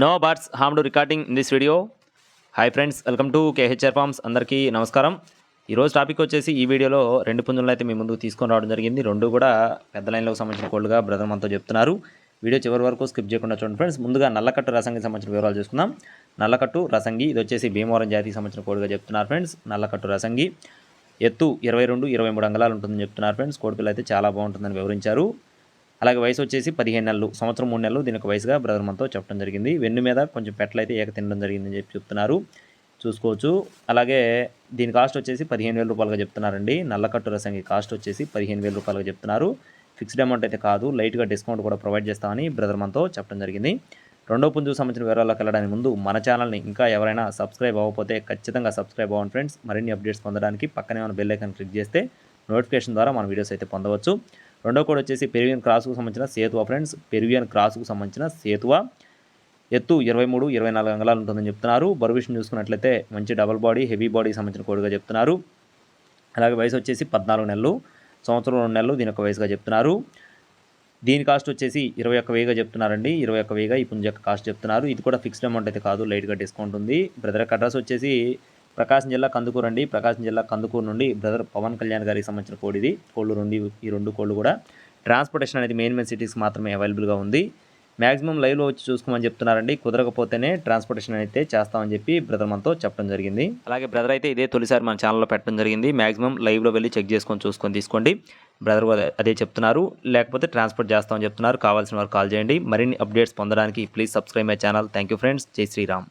No birds harm to recording in this video. Hi friends welcome to KHR farms అందరికీ నమస్కారం. ఈరోజు topic వచ్చేసి ఈ వీడియోలో రెండు పుంజులను అయితే మీ ముందుకు తీసుకొని రావడం జరిగింది. రెండు కూడా పెద్ద లైన్లకు సంబంధించిన కోళ్ళుగా బ్రదర్ మనతో చెప్తున్నారు. వీడియో చివరి వరకు స్కిప్ చేయకుండా చూడండి ఫ్రెండ్స్ ముందుగా నల్లకట్టు రసంగి సంబంధించిన వివరాలు చూసుకుందాం. నల్లకట్టు రసంగి ఇది వచ్చేసి భీమవరం జాతికి సంబంధించిన కోడిగా చెప్తున్నారు ఫ్రెండ్స్ నల్లకట్టు రసంగి ఎత్తు ఇరవై రెండు ఇరవై మూడు అంగళాలు ఉంటుందని చెప్తున్నారు ఫ్రెండ్స్ కోడిపిల్ల అయితే చాలా బాగుంటుందని వివరించారు. అలాగే వయసు వచ్చేసి పదిహేను నెలలు సంవత్సరం మూడు నెలలు దీనికి వయసుగా బ్రదర్ మనతో చెప్పడం జరిగింది. వెన్ను మీద కొంచెం పెట్టలు అయితే ఏక తినడం జరిగిందని చెప్పి చెప్తున్నారు. చూసుకోవచ్చు. అలాగే దీని కాస్ట్ వచ్చేసి పదిహేను వేల రూపాయలుగా చెప్తున్నారండి. నల్లకట్టు రసంగి కాస్ట్ వచ్చేసి పదిహేను వేల రూపాయలుగా చెప్తున్నారు. ఫిక్స్డ్ అమౌంట్ అయితే కాదు. లైట్గా డిస్కౌంట్ కూడా ప్రొవైడ్ చేస్తామని బ్రదర్ మనతో చెప్పడం జరిగింది. రెండో పుంజుకు సంబంధించిన వివరాల్లోకి వెళ్ళడానికి ముందు మన ఛానల్ని ఇంకా ఎవరైనా సబ్స్క్రైబ్ అవ్వకపోతే ఖచ్చితంగా సబ్స్క్రైబ్ అవ్వండి ఫ్రెండ్స్. మరిన్ని అప్డేట్స్ పొందడానికి పక్కనే ఉన్న బెల్ ఐకాన్ క్లిక్ చేస్తే నోటిఫికేషన్ ద్వారా మన వీడియోస్ అయితే పొందవచ్చు. రెండో కోడ్ వచ్చేసి పెరువియన్ క్రాస్కు సంబంధించిన సేతువ ఫ్రెండ్స్. పెరువియన్ క్రాస్కు సంబంధించిన సేతువ. ఎత్తు ఇరవై మూడు ఇరవై నాలుగు అంగళాలు ఉంటుందని చెప్తున్నారు. బరువు విషయం చూసుకున్నట్లయితే మంచి డబుల్ బాడీ హెవీ బాడీకి సంబంధించిన కోడ్గా చెప్తున్నారు. అలాగే వయసు వచ్చేసి పద్నాలుగు నెలలు సంవత్సరం రెండు నెలలు దీని యొక్క వయసుగా చెప్తున్నారు. దీని కాస్ట్ వచ్చేసి ఇరవై ఒక్క వేగా చెప్తున్నారండి. ఇరవై ఒక్క వేగా ఈ పుంజ యొక్క కాస్ట్ చెప్తున్నారు. ఇది కూడా ఫిక్స్డ్ అమౌంట్ అయితే కాదు లైట్గా డిస్కౌంట్ ఉంది. బ్రదర్ యొక్క అడ్రస్ వచ్చేసి ప్రకాశం జిల్లా కందుకూరు అండి. ప్రకాశం జిల్లా కందుకూరు నుండి బ్రదర్ పవన్ కళ్యాణ్ గారికి సంబంధించిన కోడి ఇది. కోళ్ళు రెండు ఈ రెండు కోళ్ళు కూడా ట్రాన్స్పోర్టేషన్ అనేది మెయిన్ మెయిన్ సిటీస్ మాత్రమే అవైలబుల్గా ఉంది. మ్యాక్సిమం లైవ్లో వచ్చి చూసుకోమని చెప్తున్నారండి. కుదరకపోతేనే ట్రాన్స్పోర్టేషన్ అయితే చేస్తామని చెప్పి బ్రదర్ మనతో చెప్పడం జరిగింది. అలాగే బ్రదర్ అయితే ఇదే తొలిసారి మన ఛానల్లో పెట్టడం జరిగింది. మ్యాక్సిమం లైవ్లో వెళ్ళి చెక్ చేసుకొని చూసుకొని తీసుకోండి. బ్రదర్ అదే చెప్తున్నారు. లేకపోతే ట్రాన్స్పోర్ట్ చేస్తామని చెప్తున్నారు. కావాల్సిన వారు కాల్ చేయండి. మరిన్ని అప్డేట్స్ పొందడానికి please subscribe my channel. Thank you friends. జై శ్రీరామ్.